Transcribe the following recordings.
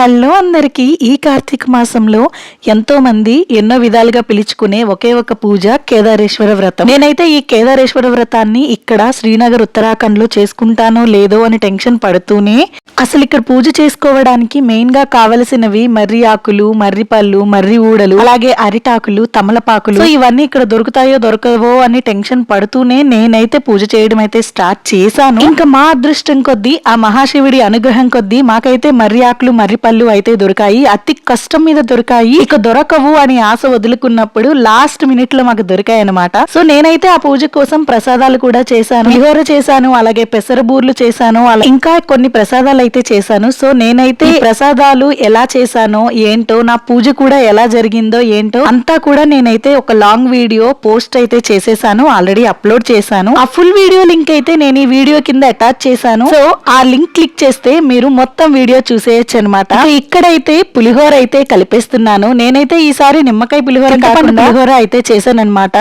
Hello అందరికీ ఈ కార్తీక మాసంలో ఎంతో మంది ఎన్నో విధాలుగా పిలుచుకునే ఒకే ఒక పూజ కేదారేశ్వర వ్రతం. నేనైతే ఈ కేదారేశ్వర వ్రతాన్ని ఇక్కడ శ్రీనగర్ ఉత్తరాఖండ్లో చేసుకుంటానో లేదో అని టెన్షన్ పడుతూనే అసలు ఇక్కడ పూజ చేసుకోవడానికి మెయిన్గా కావలసినవి మర్రి ఆకులు మర్రి పళ్ళు మర్రి ఊడలు అలాగే అరిటాకులు తమలపాకులు. ఇవన్నీ ఇక్కడ దొరుకుతాయో దొరకవో అని టెన్షన్ పడుతూనే నేనైతే పూజ చేయడం అయితే స్టార్ట్ చేశాను. ఇంకా మా అదృష్టం కొద్దీ ఆ మహాశివుడి అనుగ్రహం కొద్దీ మాకైతే మర్రి ఆకులు మర్రి పళ్ళు అయితే దొరికాయి అతి కష్టం మీద దొరికాయి. ఇక దొరకవు అని ఆశ వదులుకున్నప్పుడు లాస్ట్ మినిట్లో మాకు దొరికాయి అనమాట సో నేనైతే ఆ పూజ కోసం ప్రసాదాలు కూడా చేశాను. పులిహోర చేశాను అలాగే పెసరబూర్లు చేశాను అలా ఇంకా కొన్ని ప్రసాదాలు అయితే చేశాను. సో నేనైతే ప్రసాదాలు ఎలా చేశానో ఏంటో నా పూజ కూడా ఎలా జరిగిందో ఏంటో అంతా కూడా నేనైతే ఒక లాంగ్ వీడియో పోస్ట్ అయితే చేసేసాను ఆల్రెడీ అప్లోడ్ చేశాను. ఆ ఫుల్ వీడియో లింక్ అయితే నేను ఈ వీడియో కింద అటాచ్ చేశాను. సో ఆ లింక్ క్లిక్ చేస్తే మీరు మొత్తం వీడియో చూసేయచ్చు అనమాట ఇక్కడైతే పులిహోర అయితే కలిపేస్తున్నాను. నేనైతే ఈసారి నిమ్మకాయ పులిహోర కాకుండా పులిహోర అయితే చేశాను అనమాట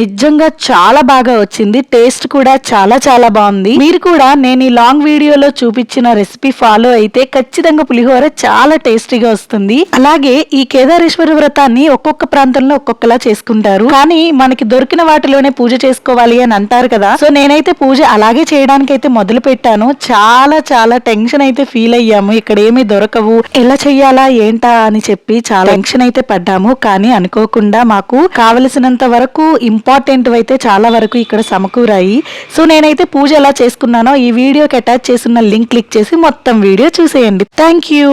నిజంగా చాలా బాగా వచ్చింది. టేస్ట్ కూడా చాలా చాలా బాగుంది. మీరు కూడా నేను ఈ లాంగ్ వీడియోలో చూపించిన రెసిపీ ఫాలో అయితే ఖచ్చితంగా పులిహోర చాలా టేస్టీగా వస్తుంది. అలాగే ఈ కేదారేశ్వర వ్రతాన్ని ఒక్కొక్క ప్రాంతంలో ఒక్కొక్కలా చేసుకుంటారు. కానీ మనకి దొరికిన వాటిలోనే పూజ చేసుకోవాలి అని అంటారు కదా. సో నేనైతే పూజ అలాగే చేయడానికి అయితే మొదలు పెట్టాను చాలా చాలా టెన్షన్ అయితే ఫీల్ అయ్యాము. ఇక్కడ ఏమీ దొరకవు. ఎలా చెయ్యాలా ఏంటా అని చెప్పి చాలా టెన్షన్ అయితే పడ్డాము. కానీ అనుకోకుండా మాకు కావలసినంత వరకు ఇంపార్టెంట్ అయితే చాలా వరకు ఇక్కడ సమకూరాయి. సో నేనైతే పూజ ఎలా చేసుకున్నానో ఈ వీడియోకి అటాచ్ చేసిన లింక్ క్లిక్ చేసి మొత్తం వీడియో చూసేయండి. Thank you.